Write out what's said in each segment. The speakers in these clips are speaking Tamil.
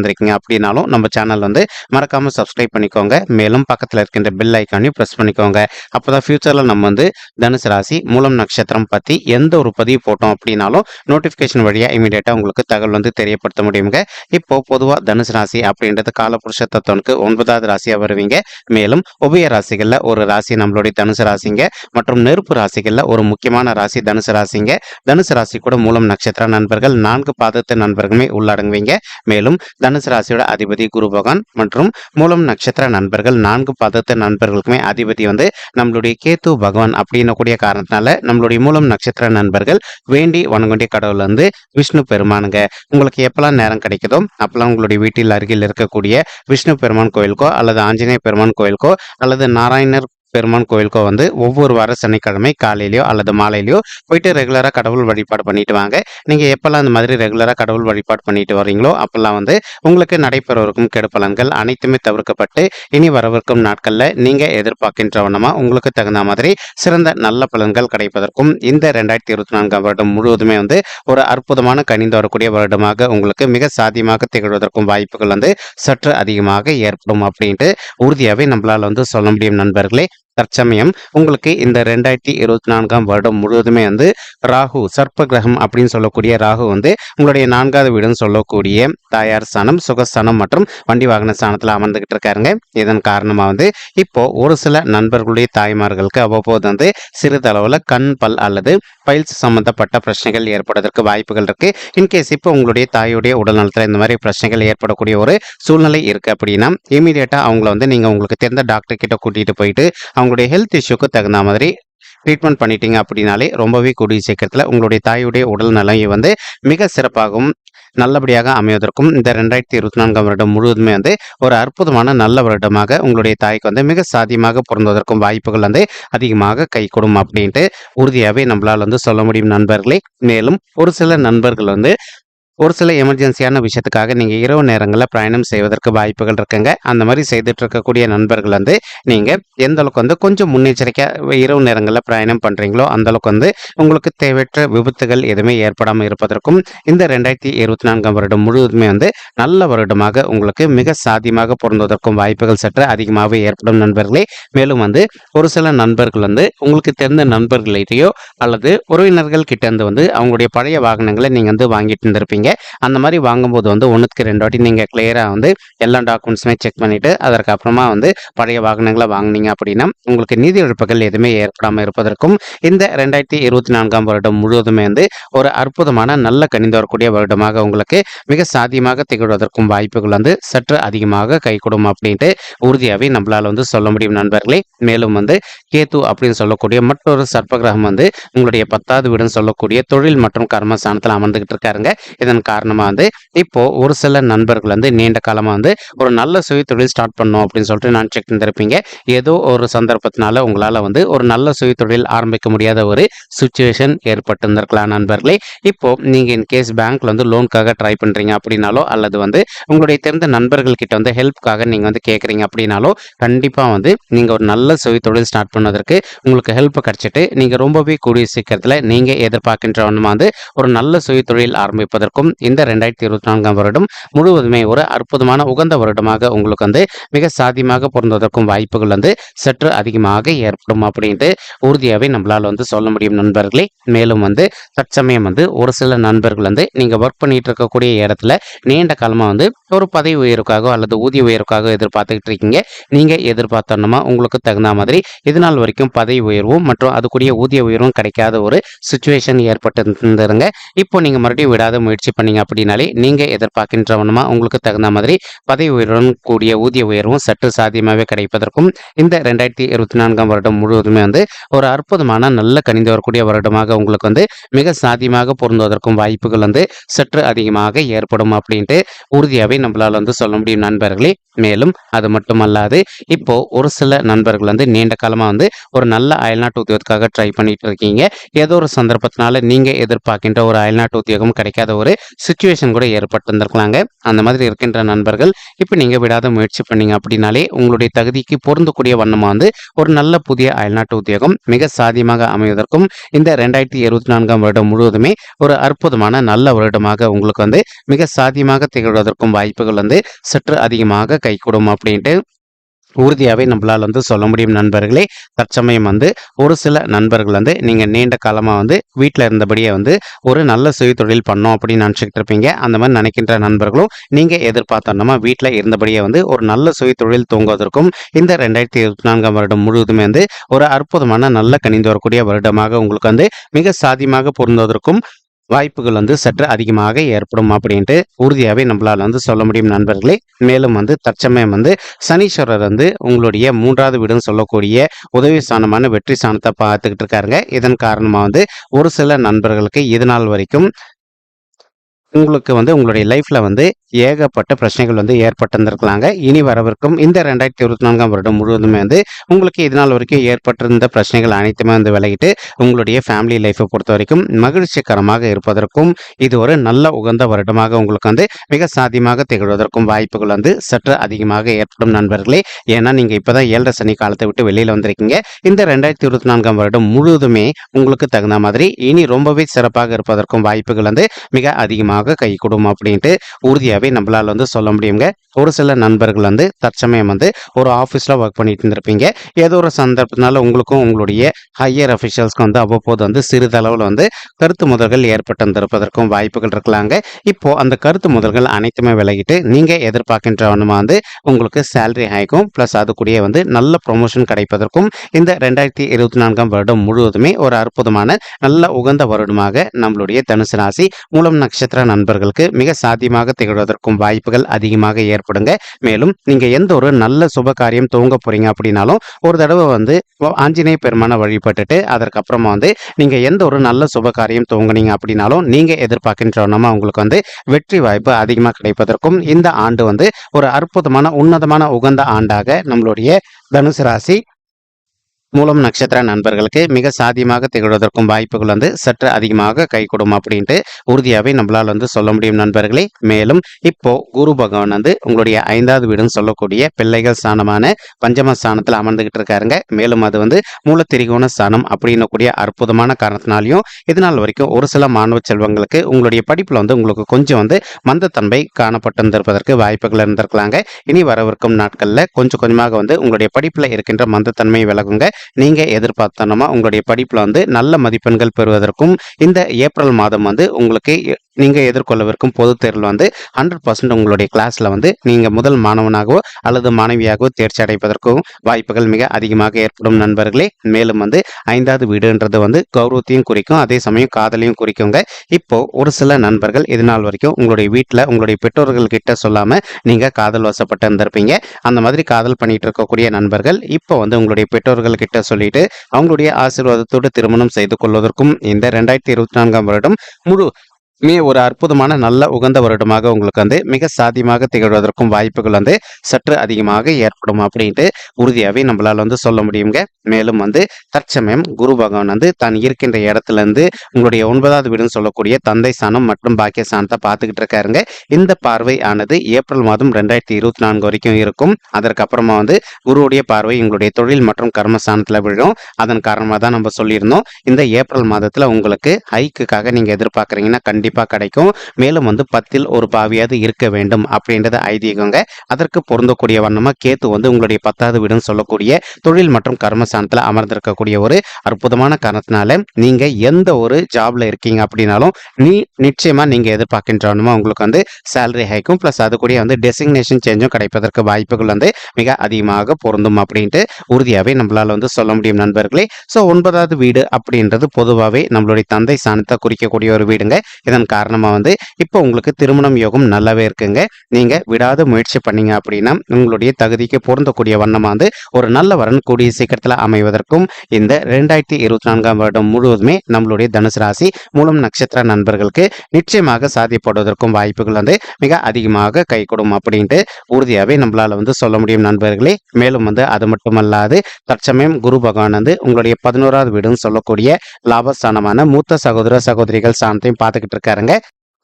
வந்திருக்கீங்க அப்படின்னாலும் நம்ம சேனல் வந்து மறக்காம சப்ஸ்கிரைப் பண்ணிக்கோங்க. மேலும் பக்கத்தில் இருக்கின்ற பெல் ஐக்கானையும் ப்ரெஸ் பண்ணிக்கோங்க. அப்போதான் ஃபியூச்சரில் நம்ம வந்து தனுசு ராசி மூலம் நட்சத்திரம் பற்றி எந்த ஒரு பதிவு போட்டோம் அப்படின்னாலும் நோட்டிஃபிகேஷன் வழியாக இமீடியட்டாக உங்களுக்கு தகவல் வந்து தெரியப்படுத்த முடியுங்க. இப்போ பொதுவாக தனுசு ராசி அப்படின்றது காலபுருஷ தத்துவனுக்கு ஒன்பதாவது ராசியாக வருவீங்க. மேலும் உபய ராசிகளில் ஒரு ராசி நம்மளுடைய தனுசு ராசிங்க. மற்றும் நெருப்பு ராசிகளில் ஒரு முக்கியமான ராசி தனுசு ராசிங்க. தனுசு ராசி கூட மூலம் நட்சத்திர நண்பர்கள் நான்கு பாதத்து நண்பர்களுமே உள்ளடங்குவீங்க. மேலும் தனுசு ராசியோட அதிபதி குரு பகவான் மற்றும் மூலம் நட்சத்திர நண்பர்கள் நான்கு பதத்த நண்பர்களுக்குமே அதிபதி வந்து நம்மளுடைய கேத்து பகவான் அப்படின்னு கூடிய காரணத்தினால நம்மளுடைய மூலம் நட்சத்திர நண்பர்கள் வேண்டி வணங்கக்கூடிய கடவுள் வந்து விஷ்ணு பெருமானுங்க. உங்களுக்கு எப்பெல்லாம் நேரம் கிடைக்குதோ அப்பெல்லாம் உங்களுடைய வீட்டில் அருகில் இருக்கக்கூடிய விஷ்ணு பெருமான் கோயிலுக்கோ அல்லது ஆஞ்சநேய பெருமான் கோயிலுக்கோ அல்லது நாராயணர் பெருமான் கோயிலுக்கோ வந்து ஒவ்வொரு வார சனிக்கிழமை காலையிலையோ அல்லது மாலையிலையோ போயிட்டு ரெகுலராக கடவுள் வழிபாடு பண்ணிட்டு வாங்க. நீங்கள் எப்போல்லாம் அந்த மாதிரி ரெகுலராக கடவுள் வழிபாடு பண்ணிட்டு வரீங்களோ அப்போல்லாம் வந்து உங்களுக்கு நடைபெறவிருக்கும் கெடுப்பலன்கள் அனைத்துமே தவிர்க்கப்பட்டு இனி வரவிருக்கும் நாட்களில் நீங்கள் எதிர்பார்க்கின்ற வண்ணமாக உங்களுக்கு தகுந்த மாதிரி சிறந்த நல்ல பலன்கள் கிடைப்பதற்கும் இந்த ரெண்டாயிரத்தி இருபத்தி நான்காம் வருடம் முழுவதுமே வந்து ஒரு அற்புதமான கனிந்து வரக்கூடிய வருடமாக உங்களுக்கு மிக சாத்தியமாக திகழ்வதற்கும் வாய்ப்புகள் வந்து சற்று அதிகமாக ஏற்படும் அப்படின்ட்டு உறுதியாகவே நம்மளால் வந்து சொல்ல முடியும் நண்பர்களே. தற்சமயம் உங்களுக்கு இந்த ரெண்டாயிரத்தி இருபத்தி நான்காம் வருடம் முழுவதுமே வந்து ராகு சர்ப்ப கிரகம் அப்படின்னு சொல்லக்கூடிய ராகு வந்து உங்களுடைய நான்காவது வீடுன்னு சொல்லக்கூடிய தாயார் ஸ்தானம் சுகஸ்தானம் மற்றும் வண்டி வாகன ஸ்தானத்தில் அமர்ந்துகிட்டு இருக்காருங்க. இதன் காரணமாக வந்து இப்போ ஒரு சில நண்பர்களுடைய தாய்மார்களுக்கு அவ்வப்போது வந்து சிறிதளவில் கண் பல் அல்லது பயில்ஸ் சம்பந்தப்பட்ட பிரச்சனைகள் ஏற்படுவதற்கு வாய்ப்புகள் இருக்கு. இன்கேஸ் இப்போ உங்களுடைய தாயுடைய உடல் நலத்தில் இந்த மாதிரி பிரச்சனைகள் ஏற்படக்கூடிய ஒரு சூழ்நிலை இருக்கு அப்படின்னா இமீடியட்டா அவங்கள வந்து நீங்க உங்களுக்கு தெரிந்த டாக்டர் கிட்ட கூட்டிட்டு போயிட்டு அவங்க உங்களுடைய ஹெல்த் இஷ்யூக்கு தகுந்த மாதிரி ட்ரீட்மெண்ட் பண்ணிட்டீங்க அப்படின்னாலே ரொம்பவே கூடிய சீக்கிரத்தில் உங்களுடைய தாயுடைய உடல் நலையை வந்து மிக சிறப்பாகவும் நல்லபடியாக அமைவதற்கும் இந்த ரெண்டாயிரத்தி இருபத்தி நான்காம் வருடம் முழுவதுமே வந்து ஒரு அற்புதமான நல்ல வருடமாக உங்களுடைய தாய்க்கு வந்து மிக சாத்தியமாக பொருந்துவதற்கும் வாய்ப்புகள் வந்து அதிகமாக கை கொடும் அப்படின்ட்டு உறுதியாகவே நம்மளால் வந்து சொல்ல முடியும் நண்பர்களே. மேலும் ஒரு சில நண்பர்கள் வந்து ஒரு சில எமர்ஜென்சியான விஷயத்துக்காக நீங்கள் இரவு நேரங்களில் பிரயாணம் செய்வதற்கு வாய்ப்புகள் இருக்குங்க. அந்த மாதிரி செய்துட்டு இருக்கக்கூடிய நண்பர்கள் வந்து நீங்கள் எந்த அளவுக்கு வந்து கொஞ்சம் முன்னெச்சரிக்கையாக இரவு நேரங்களில் பிரயாணம் பண்ணுறீங்களோ அந்த அளவுக்கு வந்து உங்களுக்கு தேவையற்ற விபத்துகள் எதுவுமே ஏற்படாமல் இருப்பதற்கும் இந்த ரெண்டாயிரத்தி இருபத்தி நான்காம் வருடம் முழுவதுமே வந்து நல்ல வருடமாக உங்களுக்கு மிக சாத்தியமாக பொருந்துவதற்கும் வாய்ப்புகள் சற்று அதிகமாகவே ஏற்படும் நண்பர்களே. மேலும் வந்து ஒரு சில நண்பர்கள் வந்து உங்களுக்கு தெரிந்த நண்பர்களையோ அல்லது உறவினர்கள் கிட்ட இருந்து வந்து அவங்களுடைய பழைய வாகனங்களை நீங்கள் வந்து வாங்கிட்டு இருந்திருப்பீங்க அந்த மாதிரி வாங்கும்போது வந்து ஒன்றுக்கு ரெண்டு வாட்டி நீங்கள் கிளியராக வந்து எல்லா டாக்குமெண்ட்ஸுமே செக் பண்ணிவிட்டு அதற்கப்புறமா வந்து பழைய வாகனங்களை வாங்குனீங்க அப்படின்னா உங்களுக்கு நிதி இழப்புகள் எதுவுமே ஏற்படாமல் இருப்பதற்கும் இந்த ரெண்டாயிரத்தி இருபத்தி நான்காம் வருடம் முழுவதுமே வந்து ஒரு அற்புதமான நல்ல கணிந்து வரக்கூடிய வருடமாக உங்களுக்கு மிக சாத்தியமாக திகழ்வதற்கும் வாய்ப்புகள் வந்து சற்று அதிகமாக கைகூடும் அப்படின்ட்டு உறுதியாகவே நம்மளால் வந்து சொல்ல முடியும் நண்பர்களே. மேலும் வந்து கேத்து அப்படின்னு சொல்லக்கூடிய மற்றொரு சர்ப்பகிரகம் வந்து உங்களுடைய பத்தாவது வீடுன்னு சொல்லக்கூடிய தொழில் மற்றும் கர்மஸ்தானத்தில் அமர்ந்துகிட்டு இருக்காருங்க. இதன் காரணமாக வந்து இப்போது ஒரு சில நண்பர்கள் வந்து நீண்ட காலமாக வந்து ஒரு நல்ல சுயத்தொழில் ஸ்டார்ட் பண்ணோம் அப்படின்னு சொல்லிட்டு நான் செக் இருந்திருப்பீங்க ஏதோ ஒரு சந்தர்ப்பத்தினால உங்களால் வந்து ஒரு நல்ல சுயத்தொழில் ஆரம்பிக்க முடியாத ஒரு சுச்சுவேஷன் ஏற்பட்டு இருந்திருக்கலாம் நண்பர்களே இப்போது நீங்கள் இன்கேஸ் பேங்க்கில் பேங்க்ல வந்து லோனுக்காக ட்ரை பண்ணுறீங்க அப்படின்னாலோ அல்லது வந்து உங்களுடைய தெரிந்த நண்பர்கள் கிட்ட வந்து ஹெல்ப்புக்காக நீங்கள் வந்து கேட்குறீங்க அப்படின்னாலோ கண்டிப்பாக வந்து நீங்கள் ஒரு நல்ல சுயத்தொழில் ஸ்டார்ட் பண்ணதற்கு உங்களுக்கு ஹெல்ப் கிடச்சிட்டு நீங்கள் ரொம்பவே கூடிய சீக்கிரத்தில் நீங்கள் எதிர்பார்க்கின்ற வந்து ஒரு நல்ல சுயத்தொழில் ஆரம்பிப்பதற்கும் இந்த ரெண்டாயிரத்தி இருபத்தி நான்காம் வருடம் முழுவதுமே ஒரு அற்புதமான உகந்த வருடமாக உங்களுக்கு வந்து மிக சாத்தியமாக பொருந்துவதற்கும் வாய்ப்புகள் வந்து சற்று அதிகமாக ஏற்படும் அப்படின்ட்டு உறுதியாகவே நம்மளால் வந்து சொல்ல முடியும் நண்பர்களே. மேலும் வந்து தற்சமயம் வந்து ஒரு சில நண்பர்கள் வந்து நீங்கள் ஒர்க் பண்ணிட்டு இருக்கக்கூடிய இடத்துல நீண்ட காலமாக வந்து ஒரு பதவி உயர்வுக்காக அல்லது ஊதிய உயர்வுக்காக எதிர்பார்த்துக்கிட்டு இருக்கீங்க. நீங்கள் எதிர்பார்த்தோன்னா உங்களுக்கு தகுந்த மாதிரி இது நாள் வரைக்கும் பதவி உயர்வும் மற்றும் அதுக்குரிய ஊதிய உயர்வும் கிடைக்காத ஒரு சுச்சுவேஷன் ஏற்பட்டு இருந்துருங்க இப்போ நீங்கள் மறுபடியும் விடாத முயற்சி முயற்சி பண்ணீங்க அப்படின்னாலே நீங்கள் எதிர்பார்க்கின்றவனமா உங்களுக்கு தகுந்த மாதிரி பதவி உயர்வுடன் கூடிய ஊதிய உயர்வும் சற்று சாத்தியமாகவே கிடைப்பதற்கும் இந்த ரெண்டாயிரத்தி இருபத்தி நான்காம் வருடம் முழுவதுமே வந்து ஒரு அற்புதமான நல்ல கணிந்து வரக்கூடிய வருடமாக உங்களுக்கு வந்து மிக சாத்தியமாக பொருந்துவதற்கும் வாய்ப்புகள் வந்து சற்று அதிகமாக ஏற்படும் அப்படின்ட்டு உறுதியாகவே நம்மளால் வந்து சொல்ல முடியும் நண்பர்களே. மேலும் அது மட்டுமல்லாது இப்போ ஒரு சில நண்பர்கள் வந்து நீண்ட காலமாக வந்து ஒரு நல்ல அயல்நாட்டு உத்தியோகத்துக்காக ட்ரை பண்ணிட்டு இருக்கீங்க. ஏதோ ஒரு சந்தர்ப்பத்தினால நீங்கள் எதிர்பார்க்கின்ற ஒரு அயல்நாட்டு உத்தியோகம் கிடைக்காத ஒரு சுச்சுவேஷன் கூட ஏற்பட்டிருந்திருக்கலாங்க. அந்த மாதிரி இருக்கின்ற நண்பர்கள் இப்போ நீங்கள் விடாத முயற்சி பண்ணீங்க அப்படின்னாலே உங்களுடைய தகுதிக்கு பொருந்தக்கூடிய வண்ணமாக வந்து ஒரு நல்ல புதிய அயல்நாட்டு உத்தியோகம் மிக சாதியமாக அமைவதற்கும் இந்த ரெண்டாயிரத்தி இருபத்தி நான்காம் வருடம் முழுவதுமே ஒரு அற்புதமான நல்ல வருடமாக உங்களுக்கு வந்து மிக சாதியமாக திகழ்வதற்கும் வாய்ப்புகள் வந்து சற்று அதிகமாக கைகூடும் அப்படின்ட்டு உறுதியாகவே நம்மளால் வந்து சொல்ல முடியும் நண்பர்களே. தற்சமயம் வந்து ஒரு சில நண்பர்கள் வந்து நீங்கள் நீண்ட காலமாக வந்து வீட்டில் இருந்தபடியே வந்து ஒரு நல்ல சுய தொழில் பண்ணோம் அப்படின்னு நினச்சிக்கிட்டு இருப்பீங்க. அந்த மாதிரி நினைக்கின்ற நண்பர்களும் நீங்கள் எதிர்பார்த்தோன்னா வீட்டில் இருந்தபடியே வந்து ஒரு நல்ல சுய தொழில் தூங்குவதற்கும் இந்த ரெண்டாயிரத்தி இருபத்தி நான்காம் வருடம் முழுவதுமே வந்து ஒரு அற்புதமான நல்ல கணிந்து வரக்கூடிய வருடமாக உங்களுக்கு வந்து மிக சாதியமாக பொருந்துவதற்கும் வாய்ப்புகள் வந்து சற்று அதிகமாக ஏற்படும் அப்படின்ட்டு உறுதியாகவே நம்மளால் வந்து சொல்ல முடியும் நண்பர்களே. மேலும் வந்து தற்சமயம் வந்து சனீஸ்வரர் வந்து உங்களுடைய மூன்றாவது வீடுன்னு சொல்லக்கூடிய உதவி ஸ்தானமான வெற்றி ஸ்தானத்தை பார்த்துக்கிட்டு இருக்காருங்க. இதன் காரணமாக வந்து ஒரு சில நண்பர்களுக்கு இது நாள் வரைக்கும் உங்களுக்கு வந்து உங்களுடைய லைஃப்பில் வந்து ஏகப்பட்ட பிரச்சனைகள் வந்து ஏற்பட்டிருந்திருக்கலாங்க. இனி வரவிருக்கும் இந்த ரெண்டாயிரத்தி இருபத்தி நான்காம் வருடம் முழுவதுமே வந்து உங்களுக்கு இது நாள் வரைக்கும் ஏற்பட்டிருந்த பிரச்சனைகள் அனைத்துமே வந்து விலகிட்டு உங்களுடைய ஃபேமிலி லைஃப்பை பொறுத்த வரைக்கும் மகிழ்ச்சிகரமாக இருப்பதற்கும் இது ஒரு நல்ல உகந்த வருடமாக உங்களுக்கு வந்து மிக சாத்தியமாக திகழ்வதற்கும் வாய்ப்புகள் வந்து சற்று அதிகமாக ஏற்படும் நண்பர்களே. ஏன்னா நீங்கள் இப்போ தான் ஏழரை சனி காலத்தை விட்டு வெளியில் வந்திருக்கீங்க. இந்த ரெண்டாயிரத்தி இருபத்தி நான்காம் வருடம் முழுவதுமே உங்களுக்கு தகுந்த மாதிரி இனி ரொம்பவே சிறப்பாக இருப்பதற்கும் வாய்ப்புகள் வந்து மிக அதிகமாக கை கொடுக்கும் அப்படின்ட்டு உறுதியாகவே நம்மளால் வந்து சொல்ல முடியுங்க. ஒரு சில நண்பர்கள் வந்து தற்சமயம் வந்து ஒரு ஆஃபீஸில் ஒர்க் பண்ணிட்டு இருந்திருப்பீங்க. ஏதோ ஒரு சந்தர்ப்பத்தினால உங்களுக்கும் உங்களுடைய ஹையர் அஃபிஷியல்ஸ்க்கு வந்து அவ்வப்போது வந்து சிறிதளவில் வந்து கருத்து முதல்கள் ஏற்பட்டிருந்திருப்பதற்கும் வாய்ப்புகள் இருக்கலாங்க. இப்போ அந்த கருத்து முதல்கள் அனைத்துமே விலகிட்டு நீங்கள் எதிர்பார்க்கின்றவனுமா வந்து உங்களுக்கு சேலரி ஹைக்கும் ப்ளஸ் அது கூடிய வந்து நல்ல ப்ரொமோஷன் கிடைப்பதற்கும் இந்த ரெண்டாயிரத்தி இருபத்தி நான்காம் வருடம் முழுவதுமே ஒரு அற்புதமான நல்ல உகந்த வருடமாக நம்மளுடைய தனுசு ராசி மூலம் நட்சத்திர நண்பர்களுக்கு மிக சாத்தியமாக திகழ்வதற்கும் வாய்ப்புகள் அதிகமாக ஏற்படுங்க. மேலும் நீங்க எந்த ஒரு நல்ல சுப காரியம் துவங்க போறீங்க அப்படின்னாலும் ஒரு தடவை வந்து ஆஞ்சநேய பெருமானை வழிபட்டுட்டு அதற்கப்புறமா வந்து நீங்க எந்த ஒரு நல்ல சுப காரியம் துவங்குனீங்க அப்படின்னாலும் நீங்க எதிர்பார்க்கின்றவனமா உங்களுக்கு வந்து வெற்றி வாய்ப்பு அதிகமாக கிடைப்பதற்கும் இந்த ஆண்டு வந்து ஒரு அற்புதமான உன்னதமான உகந்த ஆண்டாக நம்மளுடைய தனுசு ராசி மூலம் நட்சத்திர நண்பர்களுக்கு மிக சாதியமாக திகழ்வதற்கும் வாய்ப்புகள் வந்து சற்று அதிகமாக கைகூடும் அப்படின்ட்டு உறுதியாகவே நம்மளால் வந்து சொல்ல முடியும் நண்பர்களே. மேலும் இப்போ குரு பகவான் வந்து உங்களுடைய ஐந்தாவது வீடுன்னு சொல்லக்கூடிய பிள்ளைகள் ஸ்தானமான பஞ்சம ஸ்தானத்தில் அமர்ந்துகிட்டு இருக்காருங்க. மேலும் அது வந்து மூலத்திரிகோண ஸ்தானம் அப்படின்னக்கூடிய அற்புதமான காரணத்தினாலையும் இதனால் வரைக்கும் ஒரு சில மாணவ செல்வங்களுக்கு உங்களுடைய படிப்பில் வந்து உங்களுக்கு கொஞ்சம் வந்து மந்தத்தன்மை காணப்பட்டிருந்திருப்பதற்கு வாய்ப்புகள் இருந்திருக்கலாங்க. இனி வரவிருக்கும் நாட்களில் கொஞ்சம் கொஞ்சமாக வந்து உங்களுடைய படிப்பில் இருக்கின்ற மந்தத்தன்மை விலகுங்க. நீங்கள் எதிர்பார்த்தனமா உங்களுடைய படிப்பில் வந்து நல்ல மதிப்பெண்கள் பெறுவதற்கும் இந்த ஏப்ரல் மாதம் வந்து உங்களுக்கு நீங்கள் எதிர்கொள்ளவிருக்கும் பொதுத் தேர்வில் வந்து ஹண்ட்ரட் பர்சன்ட் உங்களுடைய கிளாஸில் வந்து நீங்கள் முதல் மாணவனாகவோ அல்லது மாணவியாகவோ தேர்ச்சி அடைப்பதற்கும் வாய்ப்புகள் மிக அதிகமாக ஏற்படும் நண்பர்களே. மேலும் வந்து ஐந்தாவது வீடுன்றது வந்து கௌரவத்தையும் குறிக்கும் அதே சமயம் காதலையும் குறிக்குங்க. இப்போ ஒரு சில நண்பர்கள் இது நாள் வரைக்கும் உங்களுடைய வீட்டில் உங்களுடைய பெற்றோர்கள் கிட்ட சொல்லாமல் நீங்கள் காதல் வசப்பட்டு இருந்திருப்பீங்க அந்த மாதிரி காதல் பண்ணிட்டு இருக்கக்கூடிய நண்பர்கள் இப்போ வந்து உங்களுடைய பெற்றோர்கள் கிட்ட சொல்லிட்டு அவங்களுடைய ஆசீர்வாதத்தோடு திருமணம் செய்து கொள்வதற்கும் இந்த ரெண்டாயிரத்தி இருபத்தி நான்காம் வருடம் முழு மே ஒரு அற்புதமான நல்ல உகந்த வருடமாக உங்களுக்கு வந்து மிக சாத்தியமாக திகழ்வதற்கும் வாய்ப்புகள் வந்து சற்று அதிகமாக ஏற்படும் அப்படின்ட்டு உறுதியாகவே நம்மளால் வந்து சொல்ல முடியுங்க. மேலும் வந்து தற்சமயம் குரு பகவான் வந்து தான் இருக்கின்ற இடத்துலேருந்து உங்களுடைய ஒன்பதாவது வீடுன்னு சொல்லக்கூடிய தந்தை சாணம் மற்றும் பாக்கிய சாணத்தை பார்த்துக்கிட்டு இருக்காருங்க. இந்த பார்வை ஆனது ஏப்ரல் மாதம் ரெண்டாயிரத்தி இருபத்தி நான்கு வரைக்கும் இருக்கும். அதற்கப்புறமா வந்து குருவுடைய பார்வை உங்களுடைய தொழில் மற்றும் கர்மஸ்தானத்தில் விழும். அதன் காரணமாக தான் நம்ம சொல்லியிருந்தோம். இந்த ஏப்ரல் மாதத்தில் உங்களுக்கு ஹைக்குக்காக நீங்கள் எதிர்பார்க்குறீங்கன்னா கண்டிப்பாக கண்டிப்பாக கிடைக்கும். மேலும் வந்து பத்தில் ஒரு பாவியாவது இருக்க வேண்டும் அப்படின்றது ஐதீகங்க. அதற்கு பொருந்தக்கூடிய வண்ணமாக கேத்து வந்து உங்களுடைய பத்தாவது வீடுன்னு சொல்லக்கூடிய தொழில் மற்றும் கர்மஸ்தானத்தில் அமர்ந்திருக்கக்கூடிய ஒரு அற்புதமான காரணத்தினால நீங்க எந்த ஒரு ஜாப்ல இருக்கீங்க அப்படின்னாலும் நீ நிச்சயமா நீங்க எதிர்பார்க்கின்றவனுமா உங்களுக்கு வந்து சேலரி ஹைக்கும் பிளஸ் அது கூட வந்து டெசிக்னேஷன் சேஞ்சும் கிடைப்பதற்கு வாய்ப்புகள் வந்து மிக அதிகமாக பொருந்தும் அப்படின்ட்டு உறுதியாகவே நம்மளால வந்து சொல்ல முடியும் நண்பர்களே. ஸோ ஒன்பதாவது வீடு அப்படின்றது பொதுவாகவே நம்மளுடைய தந்தை சாணத்தை குறிக்கக்கூடிய ஒரு வீடுங்க. இதை இதன் காரணமாக வந்து இப்போ உங்களுக்கு திருமணம் யோகம் நல்லாவே இருக்குங்க. நீங்கள் விடாத முயற்சி பண்ணீங்க அப்படின்னா உங்களுடைய தகுதிக்கு பொருந்தக்கூடிய வண்ணமாக வந்து ஒரு நல்ல வரன் கூடிய சீக்கிரத்தில் அமைவதற்கும் இந்த ரெண்டாயிரத்தி இருபத்தி நான்காம் வருடம் முழுவதுமே நம்மளுடைய தனுசு ராசி மூலம் நட்சத்திர நண்பர்களுக்கு நிச்சயமாக சாதிப்படுவதற்கும் வாய்ப்புகள் வந்து மிக அதிகமாக கைகூடும் அப்படின்ட்டு உறுதியாகவே நம்மளால் வந்து சொல்ல முடியும் நண்பர்களே. மேலும் வந்து அது மட்டுமல்லாது தற்சமயம் குரு பகவான் வந்து உங்களுடைய பதினோராவது வீடுன்னு சொல்லக்கூடிய லாபஸ்தானமான மூத்த சகோதர சகோதரிகள் சாணத்தையும் பார்த்துக்கிட்டு இருக்க இருக்காருங்க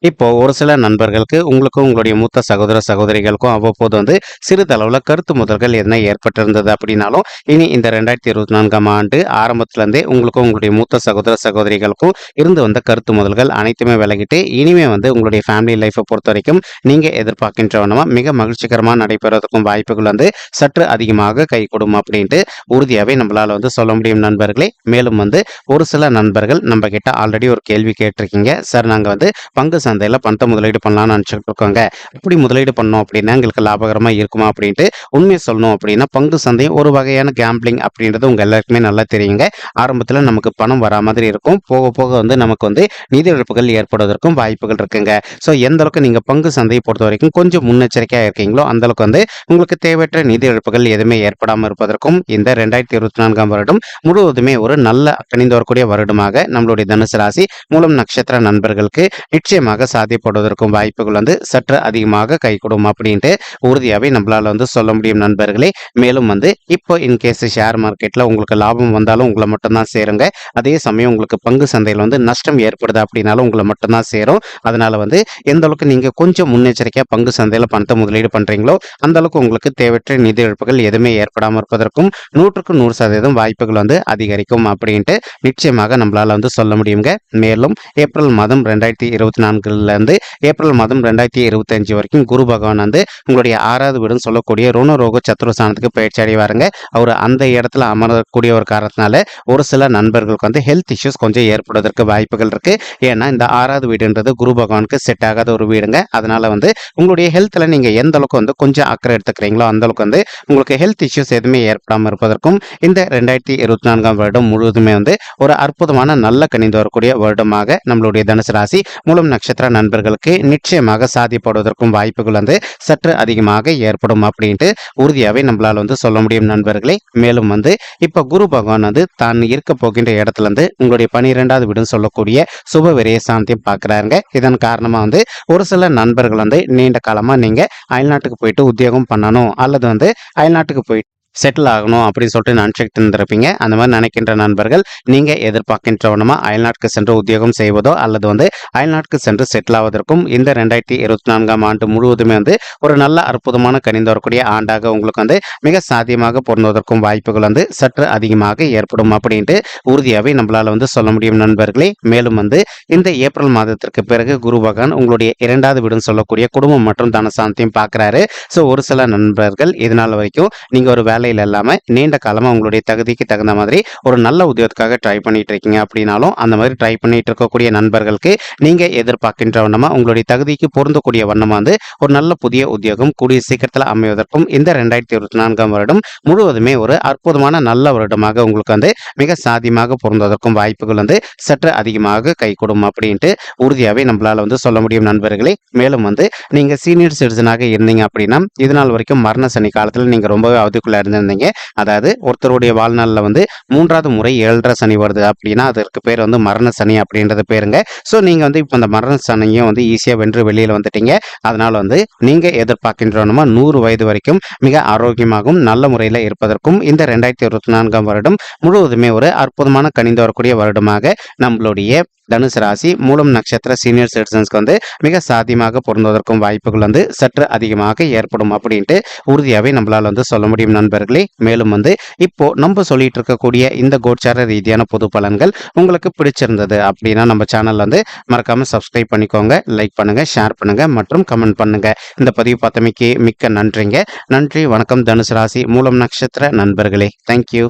இப்போ ஒரு சில நண்பர்களுக்கு உங்களுக்கும் உங்களுடைய மூத்த சகோதர சகோதரிகளுக்கும் அவ்வப்போது வந்து சிறிதளவில் கருத்து முதல்கள் என்ன ஏற்பட்டிருந்தது அப்படின்னாலும் இனி இந்த ரெண்டாயிரத்தி இருபத்தி நான்காம் ஆண்டு ஆரம்பத்திலேருந்தே உங்களுக்கும் உங்களுடைய மூத்த சகோதர சகோதரிகளுக்கும் இருந்து வந்த கருத்து முதல்கள் அனைத்துமே விலகிட்டு இனிமே வந்து உங்களுடைய ஃபேமிலி லைஃப்பை பொறுத்த வரைக்கும் நீங்கள் எதிர்பார்க்கின்றவனமா மிக மகிழ்ச்சிகரமாக நடைபெறுவதற்கும் வாய்ப்புகள் வந்து சற்று அதிகமாக கை கொடும் அப்படின்ட்டு உறுதியாகவே நம்மளால் வந்து சொல்ல முடியும் நண்பர்களே. மேலும் வந்து ஒரு சில நண்பர்கள் நம்ம கிட்ட ஆல்ரெடி ஒரு கேள்வி கேட்டிருக்கீங்க. சார் நாங்கள் வந்து பங்கு சந்தையில் பணத்தை முதலீடு பண்ணலாம்னு நினச்சிட்டு அப்படி முதலீடு பண்ணோம் அப்படின்னா எங்களுக்கு லாபகரமாக இருக்குமா அப்படின்ட்டு உண்மையை சொல்லணும் அப்படின்னா பங்கு சந்தை ஒரு வகையான கேம்பிளிங் அப்படின்றது உங்கள் எல்லாருக்குமே நல்லா தெரியுங்க. ஆரம்பத்தில் நமக்கு பணம் வரா மாதிரி இருக்கும். போக போக வந்து நமக்கு வந்து நிதி இழப்புகள் ஏற்படுவதற்கும் வாய்ப்புகள் இருக்குங்க. ஸோ எந்த அளவுக்கு நீங்கள் பங்கு சந்தையை பொறுத்த வரைக்கும் கொஞ்சம் முன்னெச்சரிக்கையாக இருக்கீங்களோ அந்த அளவுக்கு வந்து உங்களுக்கு தேவையற்ற நிதி இழப்புகள் எதுவுமே ஏற்படாமல் இருப்பதற்கும் இந்த ரெண்டாயிரத்தி இருபத்தி நான்காம் வருடம் முழுவதுமே ஒரு நல்ல கணிந்து வரக்கூடிய வருடமாக நம்மளுடைய தனுசு ராசி மூலம் நட்சத்திர நண்பர்களுக்கு நிச்சயமாக சாத்தியப்படுவதற்கும் வாய்ப்புகள் வந்து சற்று அதிகமாக கைகூடும் அப்படின்ட்டு உறுதியாகவே நம்மளால் வந்து சொல்ல முடியும் நண்பர்களே. மேலும் வந்து இப்போ இன்கேஸ் ஷேர் மார்க்கெட்டில் உங்களுக்கு லாபம் வந்தாலும் உங்களை மட்டும்தான் சேருங்க. அதே சமயம் உங்களுக்கு பங்கு சந்தையில் வந்து நஷ்டம் ஏற்படுது அப்படின்னாலும் உங்களை மட்டும்தான் சேரும். அதனால வந்து எந்த அளவுக்கு நீங்கள் கொஞ்சம் முன்னெச்சரிக்கையாக பங்கு சந்தையில் பணத்தை முதலீடு பண்ணுறீங்களோ அந்த அளவுக்கு உங்களுக்கு தேவையற்ற நிதி இழப்புகள் எதுவுமே ஏற்படாமல் இருப்பதற்கும் நூற்றுக்கு நூறு சதவீதம் வாய்ப்புகள் வந்து அதிகரிக்கும் அப்படின்ட்டு நிச்சயமாக நம்மளால் வந்து சொல்ல முடியுங்க. மேலும் ஏப்ரல் மாதம் ரெண்டாயிரத்தி இருபத்தி நான்கு இருந்து ஏப்ரல் மாதம் ரெண்டாயிரத்தி இருபத்தஞ்சு வரைக்கும் குரு பகவான் வந்து உங்களுடைய ஆறாவது வீடுன்னு சொல்லக்கூடிய ருணரோக சத்ருஸ்தானத்துக்கு பயிற்சி அடைவாருங்க அவர் அந்த இடத்துல அமரக்கூடிய ஒரு காரணத்தினால ஒரு சில நண்பர்களுக்கு வந்து ஹெல்த் இஷ்யூஸ் கொஞ்சம் ஏற்படுவதற்கு வாய்ப்புகள் இருக்கு. ஏன்னா இந்த ஆறாவது வீடுன்றது குரு பகவானுக்கு செட் ஆகாத ஒரு வீடுங்க. அதனால வந்து உங்களுடைய ஹெல்த்ல நீங்க எந்த அளவுக்கு வந்து கொஞ்சம் அக்கறை எடுத்துக்கிறீங்களோ அந்த அளவுக்கு வந்து உங்களுக்கு ஹெல்த் இஷ்யூஸ் எதுவுமே ஏற்படாமல் இருப்பதற்கும் இந்த ரெண்டாயிரத்தி இருபத்தி நான்காம் வருடம் முழுவதுமே வந்து ஒரு அற்புதமான நல்ல கணிந்து வரக்கூடிய வருடமாக நம்மளுடைய தனுசு ராசி மூலம் நட்சத்திர நண்பர்களுக்கு நிச்சயமாக சாதிப்படுவதற்கும் வாய்ப்புகள் வந்து சற்று அதிகமாக ஏற்படும் அப்படின்ட்டு உறுதியாகவே நம்மளால் வந்து சொல்ல முடியும் நண்பர்களே. மேலும் வந்து இப்போ குரு பகவான் வந்து தான் இருக்க போகின்ற இடத்துல இருந்து உங்களுடைய பனிரெண்டாவது வீடுன்னு சொல்லக்கூடிய சுப விரைய சாந்தியம் பார்க்குறாருங்க இதன் காரணமாக வந்து ஒரு சில நண்பர்கள் வந்து நீண்ட காலமாக நீங்கள் அயல்நாட்டுக்கு போயிட்டு உத்தியோகம் பண்ணணும் அல்லது வந்து அயல்நாட்டுக்கு போயிட்டு செட்டில் ஆகணும் அப்படின்னு சொல்லிட்டு நினச்சிக்கிட்டு இருந்திருப்பீங்க அந்த மாதிரி நினைக்கின்ற நண்பர்கள் நீங்கள் எதிர்பார்க்கின்றவனமாக அயல்நாட்டுக்கு சென்று உத்தியோகம் செய்வதோ அல்லது வந்து அயல்நாட்டுக்கு சென்று செட்டில் ஆவதற்கும் இந்த ரெண்டாயிரத்தி இருபத்தி நான்காம் ஆண்டு முழுவதுமே வந்து ஒரு நல்ல அற்புதமான கணிந்து வரக்கூடிய ஆண்டாக உங்களுக்கு வந்து மிக சாத்தியமாக பொருந்துவதற்கும் வாய்ப்புகள் வந்து சற்று அதிகமாக ஏற்படும் அப்படின்ட்டு உறுதியாகவே நம்மளால் வந்து சொல்ல முடியும் நண்பர்களே. மேலும் வந்து இந்த ஏப்ரல் மாதத்திற்கு பிறகு குரு பகவான் உங்களுடைய இரண்டாவது வீடுன்னு சொல்லக்கூடிய குடும்பம் மற்றும் தனசாந்தியும் பார்க்குறாரு. ஸோ ஒரு சில நண்பர்கள் இதனால் வரைக்கும் நீங்கள் ஒரு வேலை வேலையில் இல்லாமல் நீண்ட காலமாக உங்களுடைய தகுதிக்கு தகுந்த மாதிரி ஒரு நல்ல உத்தியோகத்துக்காக ட்ரை பண்ணிட்டு இருக்கீங்க அப்படின்னாலும் அந்த மாதிரி ட்ரை பண்ணிட்டு இருக்கக்கூடிய நண்பர்களுக்கு நீங்கள் எதிர்பார்க்கின்ற வண்ணமாக உங்களுடைய தகுதிக்கு பொருந்தக்கூடிய வண்ணமாக வந்து ஒரு நல்ல புதிய உத்தியோகம் கூடிய சீக்கிரத்தில் அமைவதற்கும் இந்த ரெண்டாயிரத்தி இருபத்தி நான்காம் வருடம் முழுவதுமே ஒரு அற்புதமான நல்ல வருடமாக உங்களுக்கு வந்து மிக சாதியமாக பொருந்ததற்கும் வாய்ப்புகள் வந்து சற்று அதிகமாக கைகூடும் அப்படின்ட்டு உறுதியாகவே நம்மளால வந்து சொல்ல முடியும் நண்பர்களே. மேலும் வந்து நீங்கள் சீனியர் சிட்டிசனாக இருந்தீங்க அப்படின்னா இது நாள் வரைக்கும் மரண சனி காலத்தில் நீங்கள் ரொம்பவே அவதிக்குள்ள இருந்தீங்க இருந்தீங்க. அதாவது ஒருத்தருடைய வாழ்நாளில் வந்து மூன்றாவது முறை ஏழரை சனி வருது அப்படின்னா அதற்கு பேர் வந்து மரண சனி அப்படின்றது பேருங்க. ஸோ நீங்கள் வந்து இப்போ அந்த மரண சனியும் வந்து ஈஸியாக வென்று வெளியில் வந்துட்டீங்க. அதனால் வந்து நீங்கள் எதிர்பார்க்கின்றனமா நூறு வயது வரைக்கும் மிக ஆரோக்கியமாகவும் நல்ல முறையில் இருப்பதற்கும் இந்த ரெண்டாயிரத்தி இருபத்தி நான்காம் வருடம் முழுவதுமே ஒரு அற்புதமான கணிந்து வரக்கூடிய வருடமாக நம்மளுடைய தனுசு ராசி மூலம் நட்சத்திர சீனியர் சிட்டிசன்ஸ்க்கு வந்து மிக சாத்தியமாக பொருந்துவதற்கும் வாய்ப்புகள் வந்து சற்று அதிகமாக ஏற்படும் அப்படின்ட்டு உறுதியாகவே நம்மளால் வந்து சொல்ல முடியும் நண்பர்களே. மேலும் வந்து இப்போ நம்ம சொல்லிட்டு இருக்கக்கூடிய இந்த கோச்சார ரீதியான பொது பலன்கள் உங்களுக்கு பிடிச்சிருந்தது அப்படின்னா நம்ம சேனல் வந்து மறக்காம சப்ஸ்கிரைப் பண்ணிக்கோங்க லைக் பண்ணுங்க ஷேர் பண்ணுங்க மற்றும் கமெண்ட் பண்ணுங்க. இந்த பதிவு பார்த்தமைக்கு மிக்க நன்றிங்க. நன்றி வணக்கம் தனுசு ராசி மூலம் நட்சத்திர நண்பர்களே. தேங்க்யூ